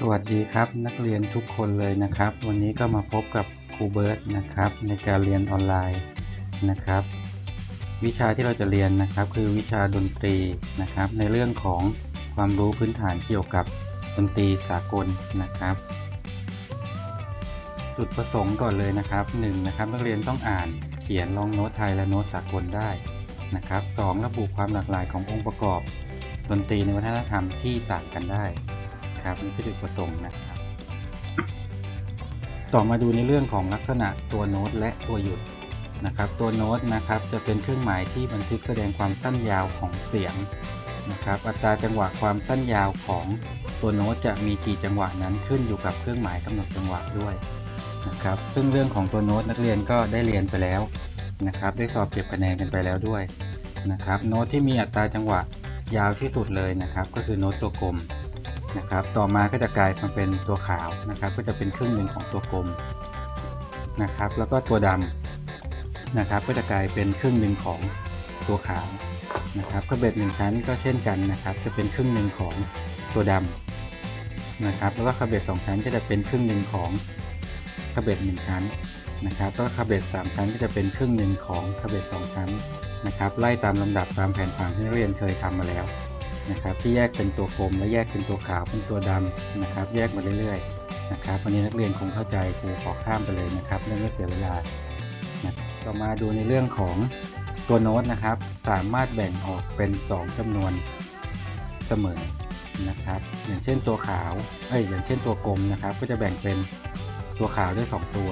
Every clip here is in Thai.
สวัสดีครับนักเรียนทุกคนเลยนะครับ วันนี้ก็มาพบกับครูเบิร์ตนะครับ ในการเรียนออนไลน์นะครับ วิชาที่เราจะเรียนนะครับ คือวิชาดนตรีนะครับ ในเรื่องของความรู้พื้นฐานเกี่ยวกับดนตรีสากลนะครับ จุดประสงค์ก่อนเลยนะครับ 1นงนะครับนักเรียนต้องอ่านเขียนลองโน้ตไทยและโน้ตสากลได้นะครับสองระบุความหลากหลายขององค์ประกอบ ดนตรีในวัฒนธรรมที่ต่างกันได้ ครับนี่คือจุดประสงค์นะครับ ต่อมาดูในเรื่องของลักษณะตัวโน้ตและตัวหยุดนะครับ ตัวโน้ตนะครับจะเป็นเครื่องหมายที่บันทึกแสดงความสั้นยาวของเสียงนะครับ อัตราจังหวะความสั้นยาวของตัวโน้ตจะมีกี่จังหวะนั้นขึ้นอยู่กับเครื่องหมายกำหนดจังหวะด้วยนะครับ ซึ่งเรื่องของตัวโน้ตนักเรียนก็ได้เรียนไปแล้วนะครับ ได้สอบเก็บคะแนนกันไปแล้วด้วยนะครับ โน้ตที่มีอัตราจังหวะยาวที่สุดเลยนะครับ ก็คือโน้ตตัวกลม นะครับ ต่อมาก็จะกลายมาเป็นตัวขาวนะครับ ก็จะเป็นครึ่งหนึ่งของตัวกลมนะครับ แล้วก็ตัวดำนะครับ ก็จะกลายเป็นครึ่งหนึ่งของตัวขาวนะครับกระเบ็ดหนึ่งชั้นก็เช่นกันนะครับ จะเป็นครึ่งหนึ่งของตัวดำนะครับ แล้วก็กระเบ็ดสองชั้นก็จะเป็นครึ่งหนึ่งของกระเบ็ดหนึ่งชั้นนะครับ แล้วก็กระเบ็ดสามชั้นก็จะเป็นครึ่งหนึ่งของกระเบ็ดสองชั้นนะครับ ไล่ตามลำดับตามแผนผังที่เรียนเคยทำมาแล้ว นะครับที่แยกเป็นตัวกลมและแยกเป็นตัวขาวเป็นตัวดำนะครับ แยกมาเรื่อยๆนะครับวันนี้นักเรียนคงเข้าใจครูขอข้ามไปเลยนะครับเรื่องไม่เสียเวลานะต่อมาดูในเรื่องของตัวโน้ตนะครับ สามารถแบ่งออกเป็น 2จำนวนเสมอนะครับ อย่างเช่นตัวขาวเอ้ยอย่างเช่นตัวกลมนะครับ ก็จะแบ่งเป็นตัวขาวได้ 2 ตัว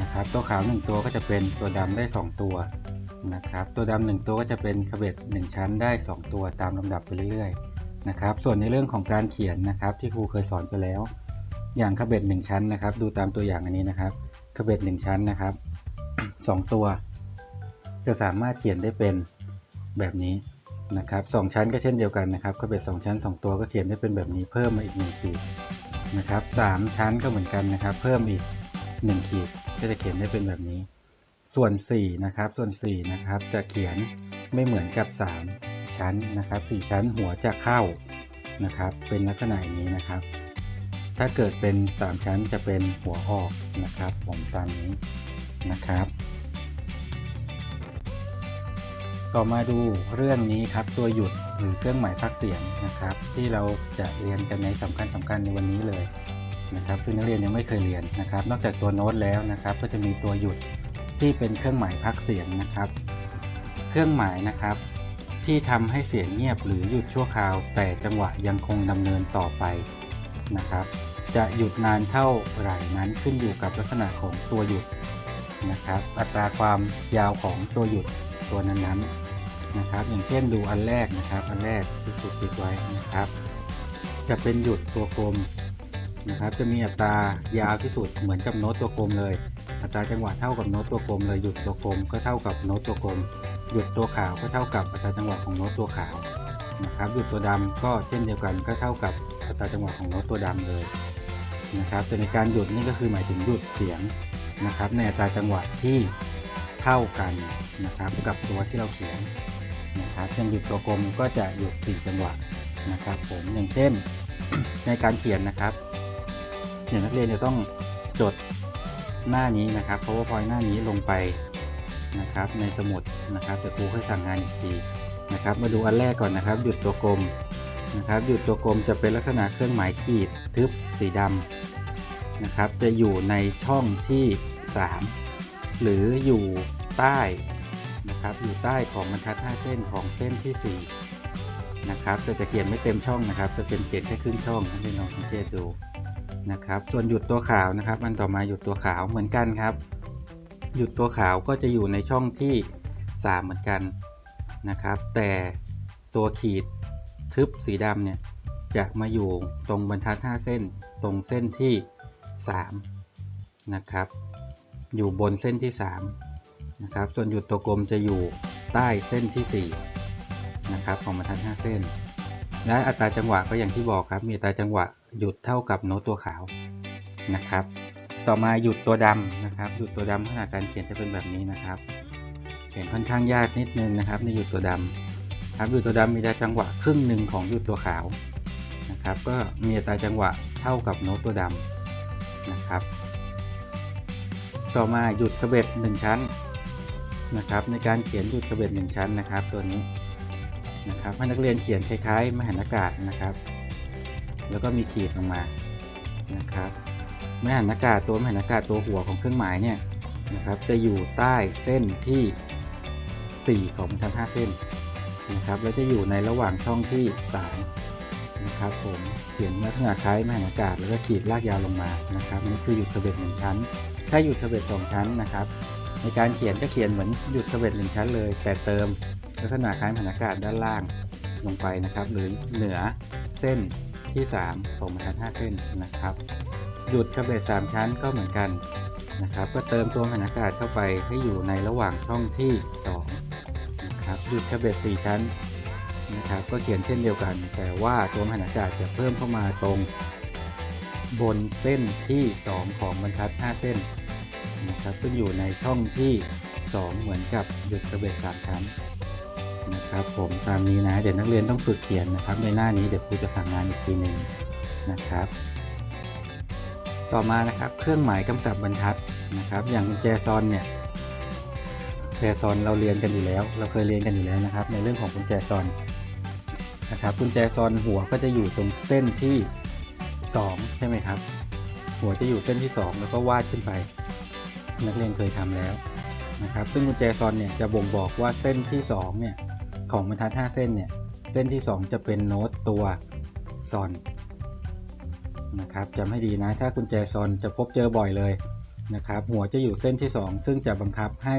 นะครับ ตัวขาว 1 ตัวก็จะเป็นตัวดำได้ 2 ตัว นะครับตัวดำหนึ่งตัวก็จะเป็นขบเบ็ด1ชั้นได้ 2 ตัวตามลำดับไปเรื่อยๆนะครับส่วนในเรื่องของการเขียนนะครับที่ครูเคยสอนไปแล้ว อย่างขบเบ็ด1ชั้นนะครับ ดูตามตัวอย่างอันนี้นะครับขบเบ็ด1ชั้นนะครับ2 ตัว จะสามารถเขียนได้เป็นแบบนี้นะครับสองชั้นก็เช่นเดียวกันนะครับขบเบ็ดสองชั้น 2 ตัวก็เขียนได้เป็นแบบนี้เพิ่มมาอีก1ขีดนะครับสามชั้นก็เหมือนกันนะครับ เพิ่มอีก1ขีดก็จะเขียนได้เป็นแบบนี้ ส่วน4นะครับส่วน4นะครับจะเขียนไม่เหมือนกับ 3 ชั้นนะครับ 4 ชั้นหัวจะเข้านะครับ เป็นลักษณะอย่างนี้นะครับ ถ้าเกิดเป็น 3 ชั้นจะเป็นหัวออกนะครับผมตามนี้นะครับ ต่อมาดูเรื่องนี้ครับตัวหยุดหรือเครื่องหมายพักเสียงนะครับ ที่เราจะเรียนกันในสำคัญสำคัญในวันนี้เลยนะครับซึ่งนักเรียนยังไม่เคยเรียนนะครับ นอกจากตัวโน้ตแล้วนะครับ ก็จะมีตัวหยุด ที่เป็นเครื่องหมายพักเสียงนะครับ เครื่องหมายนะครับ ที่ทำให้เสียงเงียบหรือหยุดชั่วคราว แต่จังหวะยังคงดำเนินต่อไปนะครับ จะหยุดนานเท่าไหร่นั้นขึ้นอยู่กับลักษณะของตัวหยุดนะครับ อัตราความยาวของตัวหยุดตัวนั้นๆนะครับ อย่างเช่นดูอันแรกนะครับ อันแรกที่ถูกติดไว้นะครับ จะเป็นหยุดตัวกลมนะครับ จะมีอัตรายาวที่สุดเหมือนกับโน้ตตัวกลมเลย อัตราจังหวะเท่ากับโน้ตตัวกลมเลยหยุดตัวกลมก็เท่ากับโน้ตตัวกลม หยุดตัวขาวก็เท่ากับอัตราจังหวะของโน้ตตัวขาวนะครับหยุดตัวดำก็เช่นเดียวกันก็เท่ากับอัตราจังหวะของโน้ตตัวดำเลยนะครับแต่ในการหยุดนี่ก็คือหมายถึงหยุดเสียงนะครับ ในอัตราจังหวะที่เท่ากันนะครับกับตัวที่เราเขียนนะครับเช่นหยุดตัวกลมก็จะหยุดสี่จังหวะนะครับ ผมอย่างเช่นในการเขียนนะครับเขียนนักเรียนจะต้องจด หน้านี้นะครับ powerpoint หน้านี้ลงไปนะครับ ในสมุดนะครับเดี๋ยวครูให้สั่งงานอีกทีนะครับ มาดูอันแรกก่อนนะครับ หยุดตัวกลมนะครับ หยุดตัวกลมจะเป็นลักษณะเครื่องหมายขีดทึบสีดำนะครับ จะอยู่ในช่องที่ 3 หรืออยู่ใต้นะครับอยู่ใต้ของบรรทัด 5 เส้นของเส้นที่ 4 นะครับจะจะเขียนไม่เต็มช่องนะครับ จะเป็นเขียนแค่ครึ่งช่องให้ลองสังเกตดู นะครับ ส่วนหยุดตัวขาวนะครับ อันต่อมาหยุดตัวขาวเหมือนกันครับ หยุดตัวขาวก็จะอยู่ในช่องที่ 3 เหมือนกันนะครับ แต่ตัวขีดทึบสีดำเนี่ยจะมาอยู่ตรงบรรทัด 5 เส้น ตรงเส้นที่ 3 นะครับ อยู่บนเส้นที่ 3 นะครับ ส่วนหยุดตัวกลมจะอยู่ใต้เส้นที่ 4 นะครับของบรรทัด 5 เส้น และอัตราจังหวะก็อย่างที่บอกครับ มีอัตราจังหวะ หยุดเท่ากับโน้ตตัวขาวนะครับ ต่อมาหยุดตัวดำนะครับ หยุดตัวดำขนาดการเขียนจะเป็นแบบนี้นะครับ เขียนค่อนข้างยากนิดนึงนะครับ ในหยุดตัวดำครับหยุดตัวดำมีแต่จังหวะครึ่งหนึ่งของหยุดตัวขาวนะครับ ก็มีอัตราจังหวะเท่ากับโน้ตตัวดำนะครับ ต่อมาหยุดกระเบ็ดหนึ่งชั้นนะครับ ในการเขียนหยุดกระเบ็ดหนึ่งชั้นนะครับ ตัวนี้นะครับให้นักเรียนเขียนคล้ายๆ มหันอากาศนะครับ แล้วก็มีขีดลงมานะครับมหันอากาศตัวมหันอากาศตัวหัวของเครื่องหมายเนี่ยนะครับ จะอยู่ใต้เส้นที่ 4 ของบรรทัด5เส้นนะครับแล้วจะอยู่ในระหว่างช่องที่3นะครับผมเขียนลักษณะคล้ายมหันอากาศแล้วก็ขีดลากยาวลงมานะครับนี่คือหยุดกระเบ็ดหนึ่งชั้น ถ้าหยุดกระเบ็ดสองชั้นนะครับ ในการเขียนก็เขียนเหมือนหยุดกระเบ็ดหนึ่งชั้นเลย แต่เติมลักษณะคล้ายมหันอากาศด้านล่าง ลงไปนะครับ หรือเหนือเส้นที่3ของบรรทัด5เส้นนะครับ หยุดกระเบ็ด3ชั้นก็เหมือนกันนะครับ ก็เติมตัวมหันอากาศเข้าไปให้อยู่ในระหว่างช่องที่2นะครับหยุดกระเบ็ด4ชั้นนะครับก็เขียนเช่นเดียวกัน แต่ว่าตัวหันอากาศจะเพิ่มเข้ามาตรง บนเส้นที่ 2 ของบรรทัด 5 เส้นนะครับซึ่งอยู่ในช่องที่ 2 เหมือนกับหยุดกระเบ็ด3ชั้น นะครับผมตามนี้นะเดี๋ยวนักเรียนต้องฝึกเขียนนะครับ ในหน้านี้เดี๋ยวครูจะสั่งงานอีกทีหนึ่งนะครับ ต่อมานะครับเครื่องหมายกำกับบรรทัดนะครับ อย่างกุญแจซอนเนี่ยกุญแจซอนเราเรียนกันอยู่แล้ว เราเคยเรียนกันอยู่แล้วนะครับ ในเรื่องของกุญแจซอนนะครับกุญแจซอนหัวก็จะอยู่ตรงเส้นที่ 2 ใช่ไหมครับ หัวจะอยู่เส้นที่ 2 แล้วก็วาดขึ้นไป นักเรียนเคยทำแล้วนะครับ ซึ่งกุญแจซอนเนี่ยจะบ่งบอกว่าเส้นที่2เนี่ย ของบรรทัด 5 เส้นเนี่ย เส้นที่ 2 จะเป็นโน้ตตัวซอนนะครับจำให้ดีนะ ถ้ากุญแจซอนจะพบเจอบ่อยเลยนะครับ หัวจะอยู่เส้นที่ 2 ซึ่งจะบังคับให้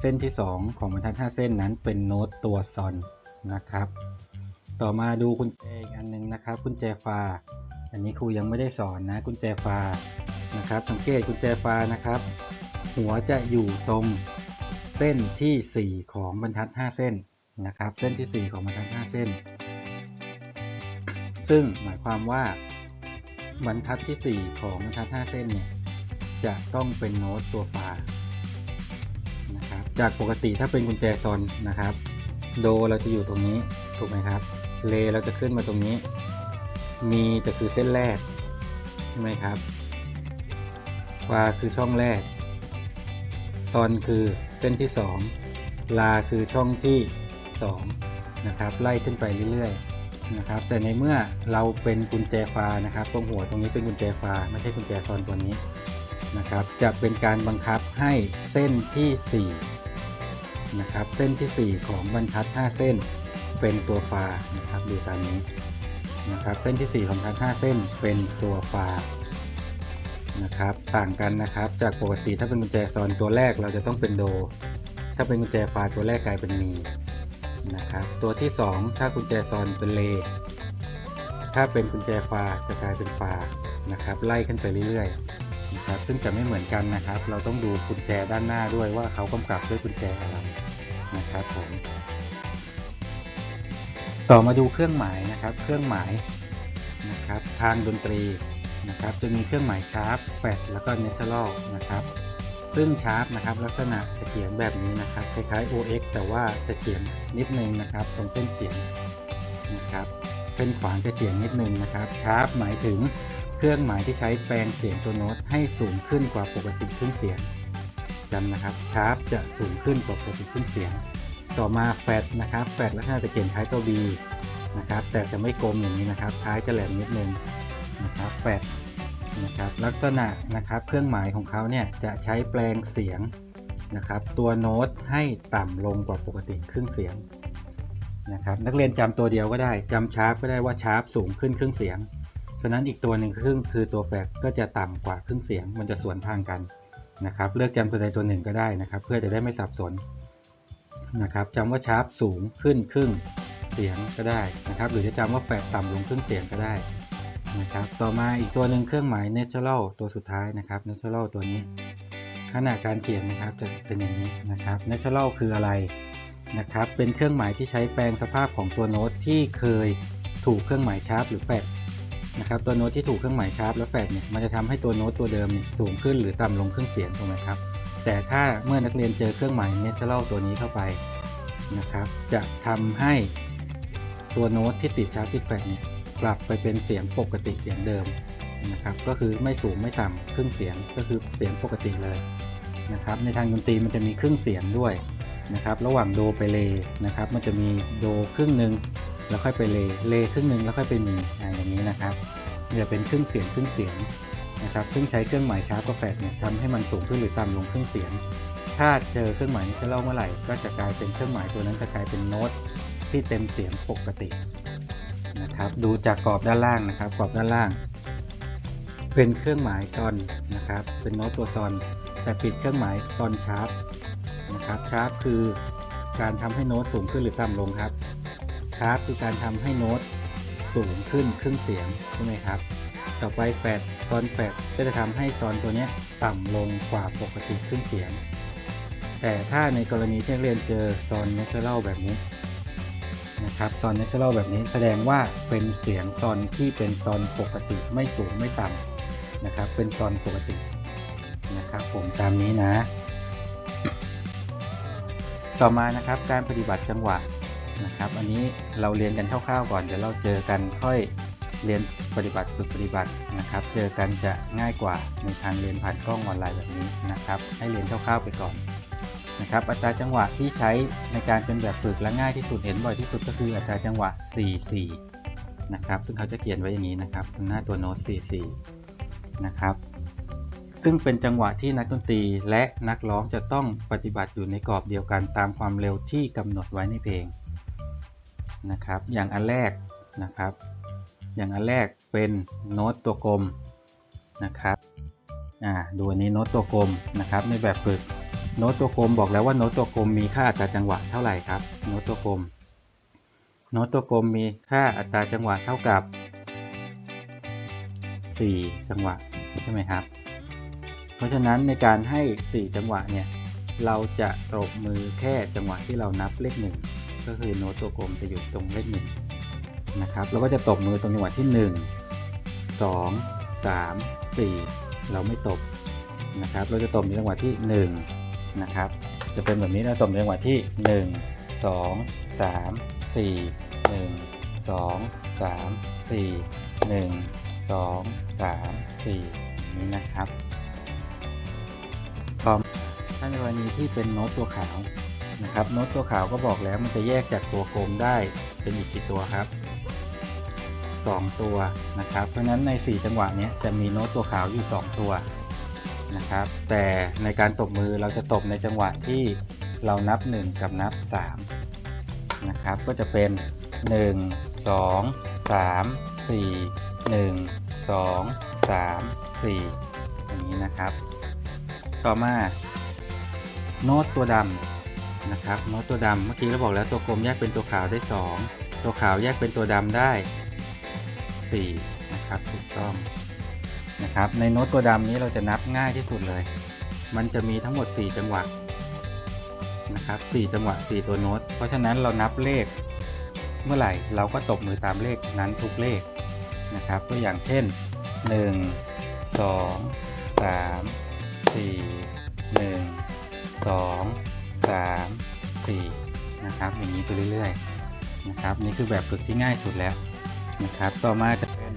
เส้นที่ 2 ของบรรทัด 5 เส้นนั้นเป็นโน้ตตัวซอนนะครับ ต่อมาดูกุญแจอีกอันหนึงนะครับ กุญแจฟ้าอันนี้ครูยังไม่ได้สอนนะกุญแจฟ้านะครับ สังเกตกุญแจฟ้านะครับ หัวจะอยู่ตรงเส้นที่ 4 ของบรรทัด 5 เส้น นะครับเส้นที่ 4 ของบรรทัด5เส้น ซึ่งหมายความว่าบรรทัดที่ 4 ของบรรทัด5เส้นเนี่ยจะต้องเป็นโน้ตตัวฟานะครับจากปกติถ้าเป็นกุญแจซอนนะครับ โดเราจะอยู่ตรงนี้ถูกไหมครับ เลเราจะขึ้นมาตรงนี้ มีจะคือเส้นแรกใช่ไหมครับฟาคือช่องแรก ซอนคือเส้นที่ 2 ลาคือช่องที่ 2นะครับไล่ขึ้นไปเรื่อยๆนะครับแต่ในเมื่อเราเป็นกุญแจฟ้านะครับตรงหัวตรงนี้เป็นกุญแจฟ้าไม่ใช่กุญแจซอนตัวนี้นะครับจะเป็นการบังคับให้เส้นที่4นะครับเส้นทีสี่ 4 ของบรรทัด 5 เส้นเป็นตัวฟ้านะครับดูตามนี้นะครับเส้นที่ 4 ของบรรทัด 5 เส้นเป็นตัวฟ้านะครับต่างกันนะครับจากปกติถ้าเป็นกุญแจซอนตัวแรกเราจะต้องเป็นโด ถ้าเป็นกุญแจฟ้าตัวแรกกลายเป็นมี นะครับ ตัวที่ 2 ถ้ากุญแจซอนเป็นเล ถ้าเป็นกุญแจฟาจะกลายเป็นฟานะครับ ไล่ขึ้นไปเรื่อยๆนะครับซึ่งจะไม่เหมือนกันนะครับ เราต้องดูกุญแจด้านหน้าด้วยว่าเขากำกับด้วยกุญแจอะไรนะครับผมต่อมาดูเครื่องหมายนะครับ เครื่องหมายนะครับ ทางดนตรีนะครับ จะมีเครื่องหมายชาร์ปแฟดแล้วก็เนเทอรัลนะครับ ซึ่งชาร์ปนะครับลักษณะจะเขียนแบบนี้นะครับคล้ายๆ OX แต่ว่าจะเขียนนิดนึงนะครับ ตรงเส้นเขียนนะครับเส้นขวางจะเขียนนิดนึงนะครับชาร์ปหมายถึงเครื่องหมายที่ใช้แปลงเสียงตัวโน้ตให้สูงขึ้นกว่าปกติครึ่งเสียงจำนะครับชาร์ปจะสูงขึ้นกว่าปกติครึ่งเสียง ต่อมาแฟดนะครับแฟดลักษณะจะเขียนคล้ายตัว B นะครับแต่จะไม่กลมอย่างนี้นะครับท้ายจะแหลมนิดนึงนะครับแฟด นะครับลักษณะนะครับเครื่องหมายของเขาเนี่ยจะใช้แปลงเสียงนะครับตัวโน้ตให้ต่ำลงกว่าปกติครึ่งเสียงนะครับนักเรียนจำตัวเดียวก็ได้จำชาร์ปก็ได้ว่าชาร์ปสูงขึ้นครึ่งเสียง ฉะนั้นอีกตัวหนึ่งครึ่งคือตัวแฟดก็จะต่ำกว่าครึ่งเสียง มันจะสวนทางกันนะครับเลือกจำตัวใดตัวหนึ่งก็ได้นะครับ เพื่อจะได้ไม่สับสนนะครับจำว่าชาร์ปสูงขึ้นครึ่งเสียงก็ได้นะครับ หรือจะจำว่าแฟดต่ำลงครึ่งเสียงก็ได้ นะครับ ต่อมาอีกตัวหนึ่งเครื่องหมาย natural ตัวสุดท้ายนะครับ natural ตัวนี้ ขณะการเขียนนะครับจะเป็นอย่างนี้นะครับ natural คืออะไรนะครับ เป็นเครื่องหมายที่ใช้แปลงสภาพของตัวโน้ตที่เคยถูกเครื่องหมายชาร์ปหรือแฟดนะครับตัวโน้ตที่ถูกเครื่องหมายชาร์ปและแฟดเนี่ยมันจะทำให้ตัวโน้ตตัวเดิมเนี่ยสูงขึ้นหรือต่ำลงเครึ่องเสียงถูกไหมครับ แต่ถ้าเมื่อนักเรียนเจอเครื่องหมาย natural ตัวนี้เข้าไปนะครับ จะทำให้ตัวโน้ตที่ติดชาร์ปติดแฟดเนี่ย ปรับไปเป็นเสียงปกติเสียงเดิมนะครับ ก็คือไม่สูงไม่ต่ำครึ่งเสียงก็คือเสียงปกติเลยนะครับ ในทางดนตรีมันจะมีครึ่งเสียงด้วยนะครับ ระหว่างโดไปเลนะครับ มันจะมีโดครึ่งหนึ่งแล้วค่อยไปเลเลครึ่งหนึ่งแล้วค่อยไปมีอ่าอย่างนี้นะครับจะเป็นครึ่งเสียงครึ่งเสียงนะครับ ซึ่งใช้เครื่องหมายชาร์ปกับแฟดเนี่ยทำให้มันสูงขึ้นหรือต่ำลงครึ่งเสียง ถ้าเจอเครื่องหมายนี้จะเล่าเมื่อไหร่ ก็จะกลายเป็นเครื่องหมายตัวนั้นจะกลายเป็นโน้ตที่เต็มเสียงปกติ นะครับ ดูจากกรอบด้านล่างนะครับ กรอบด้านล่าง เป็นเครื่องหมายซอนนะครับ เป็นโน้ตตัวซอน แต่ปิดเครื่องหมายซอนชาร์ปนะครับชาร์ปคือการทำให้โน้ตสูงขึ้นหรือต่ำลงครับชาร์ปคือการทำให้โน้ตสูงขึ้นครึ่งเสียงใช่ไหมครับ ต่อไปแฟดซอนแฟดก็จะทำให้ซอนตัวนี้ต่ำลงกว่าปกติครึ่งเสียง แต่ถ้าในกรณีที่เรียนเจอซอนเนเชอรัลแบบนี้ นะครับซอนเนเชอรัลแบบนี้แสดงว่าเป็นเสียงซอนที่เป็นซอนปกติไม่สูงไม่ต่ำนะครับ เป็นซอนปกตินะครับ ผมตามนี้นะ ต่อมานะครับการปฏิบัติจังหวะนะครับ อันนี้เราเรียนกันคร่าวๆก่อนเดี๋ยวเราเจอกันค่อยเรียนปฏิบัติฝึกปฏิบัตินะครับ เจอกันจะง่ายกว่าในทางเรียนผ่านกล้องออนไลน์แบบนี้นะครับ ให้เรียนคร่าวๆไปก่อน นะครับอัตราจังหวะที่ใช้ในการเป็นแบบฝึกและง่ายที่สุดเห็นบ่อยที่สุดก็คืออัตราจังหวะ 4-4 นะครับ ซึ่งเขาจะเขียนไว้อย่างนี้นะครับหน้าตัวโน้ต 4-4 นะครับ ซึ่งเป็นจังหวะที่นักดนตรีและนักร้องจะต้องปฏิบัติอยู่ในกรอบเดียวกันตามความเร็วที่กำหนดไว้ในเพลงนะครับ อย่างอันแรกนะครับ อย่างอันแรกเป็นโน้ตตัวกลมนะครับ อ่า ดูอันนี้โน้ตตัวกลมนะครับในแบบฝึก โน้ตตัวกลมบอกแล้วว่าโน้ตตัวกลมมีค่าอัตราจังหวะเท่าไหร่ครับ โน้ตตัวกลม โน้ตตัวกลมมีค่าอัตราจังหวะเท่ากับ 4 จังหวะใช่ไหมครับ เพราะฉะนั้นในการให้ 4 จังหวะเนี่ย เราจะตบมือแค่จังหวะที่เรานับเลขหนึ่งก็คือโน้ตตัวกลมจะอยู่ตรงเลขหนึ่งนะครับ เราก็จะตบมือตรงจังหวะที่ 1 2 3 4 เราไม่ตบนะครับ เราจะตบในจังหวะที่ 1 นะครับ จะเป็นแบบนี้เราตบในจังหวะที่ 1 2 3 4 1 2 3 4 1 2 3 4 นี้นะครับถ้าในกรณีที่เป็นโน้ตตัวขาวนะครับ โน้ตตัวขาวก็บอกแล้วมันจะแยกจากตัวโกลมได้เป็นอีกกี่ตัวครับ 2 ตัวนะครับ เพราะฉะนั้นใน 4 จังหวะนี้จะมีโน้ตตัวขาวอยู่ 2 ตัว นะครับ แต่ในการตบมือเราจะตบในจังหวะที่เรานับ 1 กับนับ3นะครับ ก็จะเป็น 1 2 3 4 1 2 3 4 อย่างนี้นะครับ ต่อมาโน้ตตัวดำนะครับโน้ตตัวดำเมื่อกี้เราบอกแล้วตัวกลมแยกเป็นตัวขาวได้ 2 ตัวขาวแยกเป็นตัวดำได้ 4 นะครับถูกต้อง นะครับ ในโน้ตตัวดำนี้เราจะนับง่ายที่สุดเลย มันจะมีทั้งหมด 4 จังหวะนะครับ 4 จังหวะ 4 ตัวโน้ต เพราะฉะนั้นเรานับเลข เมื่อไหร่เราก็ตบมือตามเลขนั้นทุกเลขนะครับ ตัวอย่างเช่น 1 2 3 4 1 2 3 4นะครับอย่างนี้ไปเรื่อยๆนะครับนี่คือแบบฝึกที่ง่ายสุดแล้วนะครับ ต่อมาจะเป็น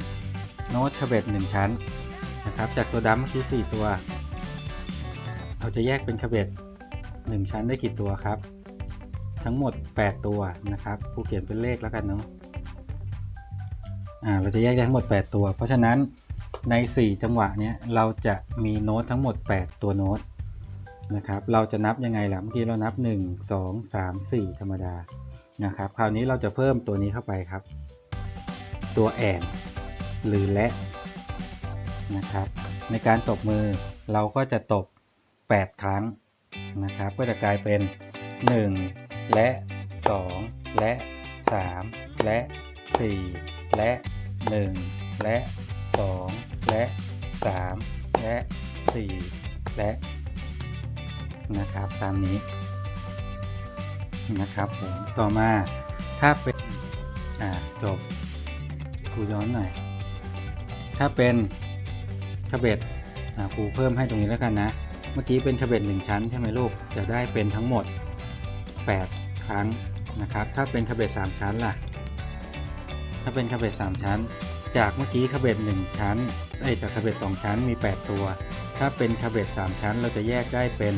โน้ตคาเบตหนึ่งชั้น นะครับ จากตัวดัมเมื่อกี้สี่ตัว เราจะแยกเป็นคเบตหนึ่งชั้นได้กี่ตัวครับ ทั้งหมด 8 ตัวนะครับผู้เขียนเป็นเลขแล้วกันเนาะอ่าเราจะแยกได้ทั้งหมด 8 ตัว เพราะฉะนั้นใน 4 จังหวะเนี้ยเราจะมีโน้ตทั้งหมด 8 ตัวโน้ตนะครับเราจะนับยังไงล่ะเมื่อกี้เรานับ 1 2 3 4 ธรรมดานะครับคราวนี้เราจะเพิ่มตัวนี้เข้าไปครับ ตัวแอนหรือและ นะครับ ในการตบมือเราก็จะตบ 8 ครั้งนะครับ ก็จะกลายเป็น 1 และ 2 และ 3 และ 4 และ 1 และ 2 และ 3 และ 4 และนะครับตามนี้นะครับผมต่อมาถ้าเป็นอ่าจบครูย้อนหน่อย ถ้าเป็น คาเบตอ่าครูเพิ่มให้ตรงนี้แล้วกันนะ เมื่อกี้เป็นคาเบตหนึ่งชั้นใช่ไหมลูก จะได้เป็นทั้งหมด 8 ครั้งนะครับ ถ้าเป็นคาเบต3ชั้นล่ะ ถ้าเป็นคาเบตสามชั้น จากเมื่อกี้คาเบตหนึ่งชั้นเอ้จากคาเบตสองชั้นมี 8 ตัว ถ้าเป็นคาเบตสามชั้น เราจะแยกได้เป็น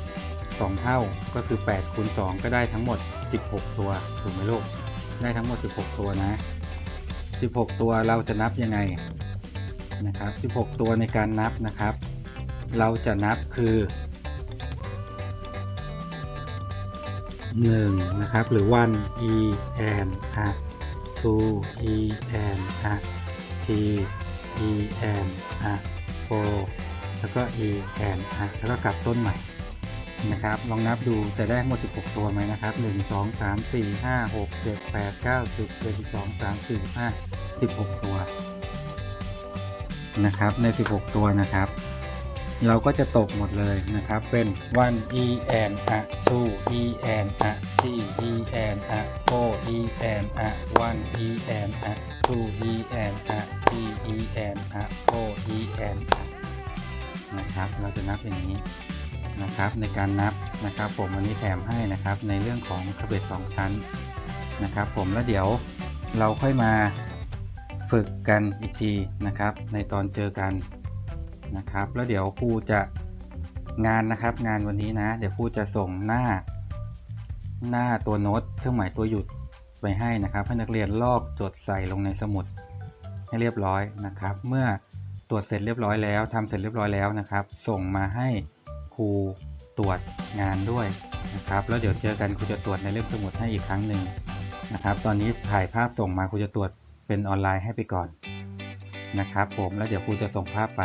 2 เท่า ก็คือ8คูณ2ก็ได้ทั้งหมด 16 ตัวถูกไหมลูก ได้ทั้งหมด 16 ตัวนะ 16 ตัวเราจะนับยังไง นะครับ 16 ตัวในการนับนะครับ เราจะนับคือ 1 นะครับ หรือ 1 e and a 2 e and a 3 e and a 4แล้วก็ e and a แล้วก็กลับต้นใหม่นะครับ ลองนับดูจะได้ทั้งหมด 16 ตัวไหมนะครับ 1 2 3 4 5 6 7 8 9 10 11 12 3 4 5 16 ตัว นะครับใน 16 ตัวนะครับ เราก็จะตกหมดเลยนะครับเป็น1 e and a 2 e and a 3 e and a 4 e and a 1 e and a 2 e and a 3 e and a 4 e and a นะครับเราจะนับอย่างนี้นะครับในการนับนะครับผมวันนี้แถมให้นะครับในเรื่องของคาเบตสองชั้นนะครับ ผมแล้วเดี๋ยวเราค่อยมา ฝึกกันอีกทีนะครับ ในตอนเจอกันนะครับ แล้วเดี๋ยวครูจะงานนะครับ งานวันนี้นะ เดี๋ยวครูจะส่งหน้า หน้าตัวโน้ตเครื่องหมายตัวหยุดไปให้นะครับให้นักเรียนลอกจดใส่ลงในสมุดให้เรียบร้อยนะครับ เมื่อตรวจเสร็จเรียบร้อยแล้วทำเสร็จเรียบร้อยแล้วนะครับ ส่งมาให้ครูตรวจงานด้วยนะครับ แล้วเดี๋ยวเจอกันครูจะตรวจในเล่มสมุดให้อีกครั้งหนึ่งนะครับ ตอนนี้ถ่ายภาพส่งมาครูจะตรวจ เป็นออนไลน์ให้ไปก่อนนะครับ ผมแล้วเดี๋ยวครูจะส่งภาพไป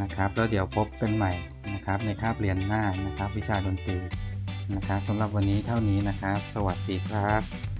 นะครับ แล้วเดี๋ยวพบกันใหม่นะครับ ในคาบเรียนหน้านะครับ วิชาดนตรีนะครับสำหรับวันนี้เท่านี้นะครับ สวัสดีครับ